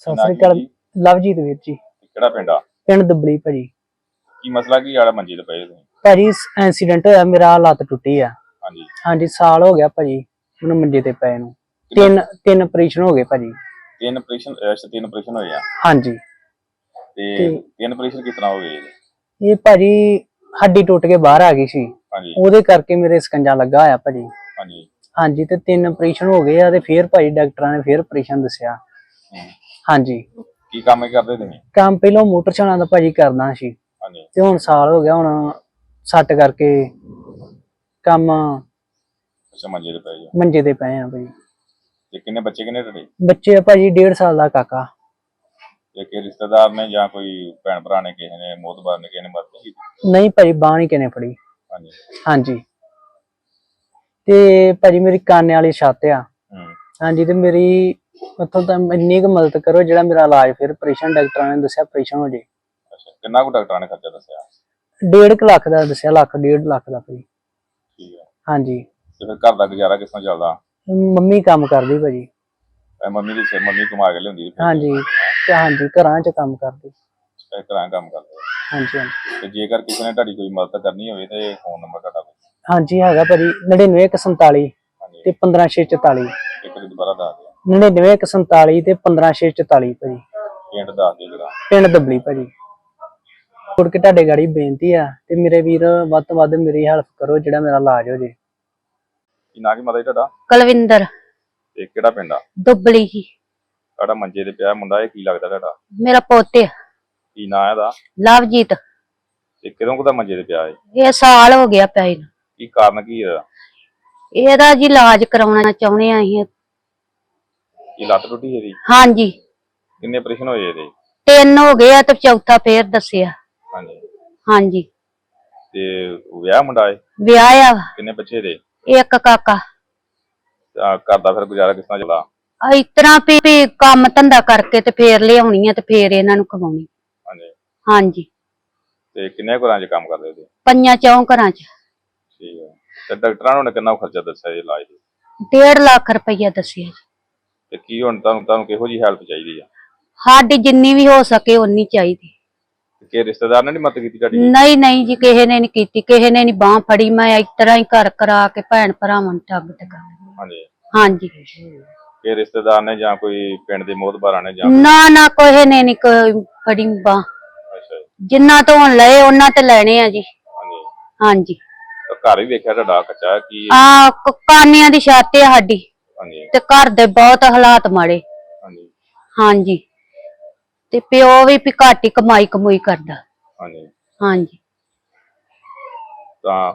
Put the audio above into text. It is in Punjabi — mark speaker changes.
Speaker 1: ਸਤਿ ਸ੍ਰੀ ਅਕਾਲ? ਲਵਜੀਤ ਵੀਰ ਜੀ।
Speaker 2: ਕਿਹੜਾ ਪਿੰਡ ਆ?
Speaker 1: ਪਿੰਡ ਦੁਬਲੀ ਭਾਜੀ।
Speaker 2: ਕੀ ਮਸਲਾ ਕੀ ਆਲਾ ਮੰਜੀ ਤੇ ਪਏ ਤੁਸੀਂ
Speaker 1: ਭਾਜੀ ਐਕਸੀਡੈਂਟ ਹੋਇਆ ਮੇਰਾ ਲੱਤ ਟੁੱਟੀ ਆ।
Speaker 2: ਹਾਂਜੀ।
Speaker 1: ਹਾਂਜੀ ਸਾਲ ਹੋ ਗਿਆ ਭਾਜੀ ਮੈਨੂੰ ਮੰਜੇ ਤੇ ਪਏ ਨੂੰ। ਤਿੰਨ ਤਿੰਨ ਆਪਰੇਸ਼ਨ ਹੋ ਗਏ ਭਾਜੀ।
Speaker 2: ਤਿੰਨ ਆਪਰੇਸ਼ਨ ਅੱਛਾ ਤਿੰਨ ਆਪਰੇਸ਼ਨ ਹੋਏ ਆ।
Speaker 1: ਹਾਂਜੀ।
Speaker 2: ਤੇ ਤਿੰਨ ਆਪਰੇਸ਼ਨ ਕਿਸ ਤਰ੍ਹਾਂ ਹੋ ਗਏ?
Speaker 1: ਇਹ ਭਾਜੀ ਹੱਡੀ ਟੁੱਟ ਕੇ ਬਾਹਰ ਆ ਗਈ ਸੀ।
Speaker 2: ਹਾਂਜੀ।
Speaker 1: ਉਹਦੇ ਕਰਕੇ ਮੇਰੇ ਸਕੰਜਾ ਲੱਗਾ ਹੋਇਆ ਭਾਜੀ।
Speaker 2: ਹਾਂਜੀ।
Speaker 1: ਹਾਂਜੀ ਤੇ ਤਿੰਨ ਆਪਰੇਸ਼ਨ ਹੋ ਗਏ ਆ ਤੇ ਫੇਰ ਭਾਜੀ ਡਾਕਟਰਾਂ ਨੇ ਫੇਰ ਆਪਰੇਸ਼ਨ ਦੱਸਿਆ। ਹਾਂਜੀ।
Speaker 2: ਕੀ ਕੰਮ ਕਰਦੇ ਤੁਸੀਂ?
Speaker 1: ਕੰਮ ਪਹਿਲਾਂ ਮੋਟਰ ਚਲਾਉਣ ਦਾ ਭਾਜੀ ਕਰਦਾ ਸੀ।
Speaker 2: ਹਾਂਜੀ।
Speaker 1: ਤੇ ਹੁਣ ਸਾਲ ਹੋ ਗਿਆ ਹੁਣ ਸੱਟ ਕਰਕੇ ਕੰਮ
Speaker 2: ਅੱਛਾ ਮੰਜੇ ਤੇ
Speaker 1: ਮੰਜੇ ਤੇ ਪਏ ਆ ਭਾਜੀ।
Speaker 2: ਤੇ ਕਿੰਨੇ ਬੱਚੇ ਕਿੰਨੇ ਤੁਹਾਡੇ?
Speaker 1: ਬੱਚੇ ਆ ਭਾਜੀ 1.5 ਸਾਲ ਦਾ ਕਾਕਾ।
Speaker 2: ਤੇ ਕਿ ਰਿਸ਼ਤੇਦਾਰ ਨੇ ਜਾਂ ਕੋਈ ਭੈਣ ਭਰਾ ਨੇ ਕਿਸੇ ਨੇ ਮੋਤਬਾਰ ਨੇ ਕਿਸੇ ਨੇ ਮਦਦ ਨਹੀਂ ਕੀਤੀ
Speaker 1: ਨਹੀਂ ਭਾਜੀ ਬਾਂਹ ਨਹੀਂ ਕਿਨੇ ਫੜੀ।
Speaker 2: ਹਾਂਜੀ।
Speaker 1: ਹਾਂਜੀ। ਤੇ ਭਾਜੀ ਮੇਰੀ ਕਾਨੇ ਵਾਲੀ ਛੱਤ ਆ।
Speaker 2: ਹੂੰ।
Speaker 1: ਹਾਂਜੀ ਤੇ ਮੇਰੀ ਉੱਥੋਂ ਤਾਂ ਇੰਨੀ ਕੁ ਮਦਦ ਕਰੋ ਜਿਹੜਾ ਮੇਰਾ ਇਲਾਜ ਫਿਰ ਆਪਰੇਸ਼ਨ ਡਾਕਟਰਾਂ ਨੇ ਦੱਸਿਆ ਆਪਰੇਸ਼ਨ ਹੋ ਜੇ।
Speaker 2: ਅੱਛਾ ਕਿੰਨਾ ਕੁ ਡਾਕਟਰਾਂ ਨੇ ਖਰਚਾ ਦੱਸਿਆ?
Speaker 1: ਡੇਢ ਕੁ ਲੱਖ ਦਾ ਦੱਸਿਆ ਲੱਖ ਡੇਢ ਲੱਖ ਦਾ ਭਾਜੀ।
Speaker 2: ਠੀਕ ਹੈ।
Speaker 1: ਹਾਂਜੀ।
Speaker 2: ਤੇ ਫਿਰ ਘਰ ਦਾ ਗੁਜ਼ਾਰਾ ਕਿਸ ਤਰ੍ਹਾਂ ਚੱਲਦਾ?
Speaker 1: ਮੰਮੀ ਕੰਮ ਕਰਦੀ ਭਾਜੀ।
Speaker 2: ਇਹ ਮੰਮੀ ਦੀ ਸਿਰ ਮੰਮੀ ਕਮਾ ਕੇ ਲਿਆਉਂਦੀ ਫਿਰ?
Speaker 1: ਹਾਂਜੀ। ਤੇ ਹਾਂਜੀ ਘਰਾਂ 'ਚ ਕੰਮ ਕਰਦੀ।
Speaker 2: ਇਸ ਤਰ੍ਹਾਂ ਕੰਮ ਕਰਦੇ
Speaker 1: ਹਾਂਜੀ ਹਾਂਜੀ।
Speaker 2: ਤੇ ਜੇਕਰ ਕਿਸੇ ਨੇ ਤੁਹਾਡੀ ਕੋਈ ਮਦਦ ਕਰਨੀ ਹੋਵੇ ਤੇ ਫੋਨ ਨੰਬਰ ਤੁਹਾਡਾ
Speaker 1: ਹਾਂਜੀ ਹੈਗਾ ਭਾਜੀ 99147
Speaker 2: ਹਾਂਜੀ।
Speaker 1: ਤੇ 15644
Speaker 2: ਇੱਕ ਵਾਰੀ ਦੁਬਾਰਾ ਦੱਸ ਦਿਓ।
Speaker 1: 99147 ਤੇ 15644 ਭਾਜੀ।
Speaker 2: ਪਿੰਡ ਦੱਸ ਦਿਓ ਜਰਾ।
Speaker 1: ਪਿੰਡ ਦਬਲੀ ਭਾਜੀ। ਮੁੜ ਕੇ ਤੁਹਾਡੇ ਗਾੜੀ ਬੇਨਤੀ ਆ ਤੇ ਮੇਰੇ ਵੀਰ ਵੱਧ ਤੋਂ ਵੱਧ ਮੇਰੀ ਹੈਲਪ ਕਰੋ ਜਿਹੜਾ ਮੇਰਾ ਇਲਾਜ ਹੋ ਜੇ।
Speaker 2: ਕੀ ਨਾਂ ਕੀ ਮਤਾ ਜੀ ਤੁਹਾਡਾ?
Speaker 3: ਕੁਲਵਿੰਦਰ।
Speaker 2: ਤੇ ਕਿਹੜਾ ਪਿੰਡ ਆ?
Speaker 3: ਦੁੱਬਲੀ। ਹੀ
Speaker 2: ਤੁਹਾਡਾ ਮੰਜੇ ਤੇ ਪਿਆ ਮੁੰਡਾ ਇਹ ਕੀ ਲੱਗਦਾ ਤੁਹਾਡਾ?
Speaker 3: ਮੇਰਾ ਪੋਤੇ।
Speaker 2: ਕੀ ਨਾਂ ਇਹਦਾ?
Speaker 3: ਲਵਜੀਤ।
Speaker 2: ਤੇ ਕਿਦੋਂ ਕੁ ਦਾ ਮੰਜੇ ਤੇ ਪਿਆ ਹੈ
Speaker 3: ਇਹ ਸਾਲ ਹੋ ਗਿਆ ਪਿਆ ਨੂੰ
Speaker 2: ਕੀ ਕਾਰਨ ਕੀ ਹੈ
Speaker 3: ਇਹਦਾ ਜੀ ਇਲਾਜ ਕਰਾਉਣਾ ਚਾਹੁੰਦੇ ਆ ਅਸੀਂ
Speaker 2: ਕੀ ਲੱਤ ਟੁੱਟੀ ਇਹਦੀ?
Speaker 3: ਹਾਂਜੀ।
Speaker 2: ਕਿੰਨੇ ਆਪਰੇਸ਼ਨ ਹੋਏ ਇਹਦੇ?
Speaker 3: ਤਿੰਨ ਹੋ ਗਏ ਆ ਤੇ ਚੌਥਾ ਫੇਰ ਦੱਸਿਆ।
Speaker 2: ਹਾਂਜੀ।
Speaker 3: ਹਾਂਜੀ।
Speaker 2: ਤੇ ਵਿਆਹ ਮੁੰਡਾ
Speaker 3: ਵਿਆਹ ਆ।
Speaker 2: ਕਿੰਨੇ ਬੱਚੇ ਇਹਦੇ?
Speaker 3: ਇੱਕ ਕਾਕਾ।
Speaker 2: ਤਾਂ ਘਰ ਦਾ ਫਿਰ ਗੁਜ਼ਾਰਾ ਕਿਸ ਤਰ੍ਹਾਂ ਚੱਲਦਾ?
Speaker 3: ਆ ਇਸ ਤਰ੍ਹਾਂ ਵੀ ਵੀ ਕੰਮ ਧੰਦਾ ਕਰਕੇ ਤੇ ਫੇਰ ਲਿਆਉਣੀ ਆ ਤੇ ਫੇਰ ਇਹਨਾਂ ਨੂੰ ਖਵਾਉਣੀ।
Speaker 2: ਹਾਂਜੀ।
Speaker 3: ਹਾਂਜੀ।
Speaker 2: ਤੇ ਕਿੰਨੇ ਘਰਾਂ 'ਚ ਕੰਮ ਕਰਦੇ ਇਹਦੇ?
Speaker 3: ਪੰਜਾਂ ਚੌਂ ਘਰਾਂ ਚ।
Speaker 2: ਠੀਕ ਹੈ ਤੇ ਡਾਕਟਰਾਂ ਨੇ ਕਿੰਨਾ ਖਰਚਾ ਦੱਸਿਆ ਇਹ ਇਲਾਜ? ਦਾ
Speaker 3: ਡੇਢ ਲੱਖ ਰੁਪਈਆ ਦੱਸਿਆ ਜੀ।
Speaker 2: ਤੇ ਕੀ ਹੁਣ ਤੁਹਾਨੂੰ ਤੁਹਾਨੂੰ ਕਿਹੋ ਜੀ ਹੈਲਪ ਚਾਹੀਦੀ ਆ?
Speaker 3: ਸਾਡੀ ਜਿੰਨੀ ਵੀ ਹੋ ਸਕੇ ਉਨੀ ਚਾਹੀਦੀ।
Speaker 2: ਕਿ ਰਿਸ਼ਤੇਦਾਰ ਨੇ ਨਹੀਂ ਮਦਦ ਕੀਤੀ ਤੁਹਾਡੀ?
Speaker 3: ਨਹੀਂ ਨਹੀਂ ਜੀ ਕਿਸੇ ਨੇ ਨਹੀਂ ਕੀਤੀ। ਕਿਸੇ ਨੇ ਨਹੀਂ ਬਾਹ ਫੜੀ। ਮੈਂ ਇਸ ਤਰ੍ਹਾਂ ਹੀ ਘਰ ਕਰਾ ਕੇ ਭੈਣ ਭਰਾਵਾਂ ਨੂੰ ਠੱਗ ਟਕਾ
Speaker 2: ਹਾਂਜੀ।
Speaker 3: ਹਾਂਜੀ।
Speaker 2: ਕਿ ਰਿਸ਼ਤੇਦਾਰ ਨੇ ਜਾਂ ਕੋਈ ਪਿੰਡ ਦੇ ਮੋਹਤਬਾਰਾਂ ਨੇ ਜਾਂ
Speaker 3: ਨਾ ਨਾ ਕਿਸੇ ਨੇ ਨਹੀਂ ਕੋਈ ਫੜੀ ਬਾਹ।
Speaker 2: ਅੱਛਾ ਜੀ,
Speaker 3: ਜਿੰਨਾ ਤੋਂ ਹੁਣ ਲਏ ਉਹਨਾਂ ਤੇ ਲੈਣੇ ਆ ਜੀ।
Speaker 2: ਹਾਂਜੀ।
Speaker 3: ਹਾਂਜੀ।
Speaker 2: ਤਾਂ ਘਰ ਵੀ ਵੇਖਿਆ ਤੁਹਾਡਾ ਕੱਚਾ ਕੀ
Speaker 3: ਆ ਕਾਨਿਆਂ ਦੀ ਛੱਤ ਆ ਸਾਡੀ।
Speaker 2: ਹਾਂਜੀ।
Speaker 3: ਤੇ ਘਰ ਦੇ ਬਹੁਤ ਹਾਲਾਤ ਮਾੜੇ।
Speaker 2: ਹਾਂਜੀ।
Speaker 3: ਹਾਂਜੀ। ਤੇ ਪਿਓ ਵੀ ਵੀ ਘੱਟ ਹੀ ਕਮਾਈ ਕਮੂਈ ਕਰਦਾ।
Speaker 2: ਹਾਂਜੀ।
Speaker 3: ਹਾਂਜੀ।
Speaker 2: ਤਾਂ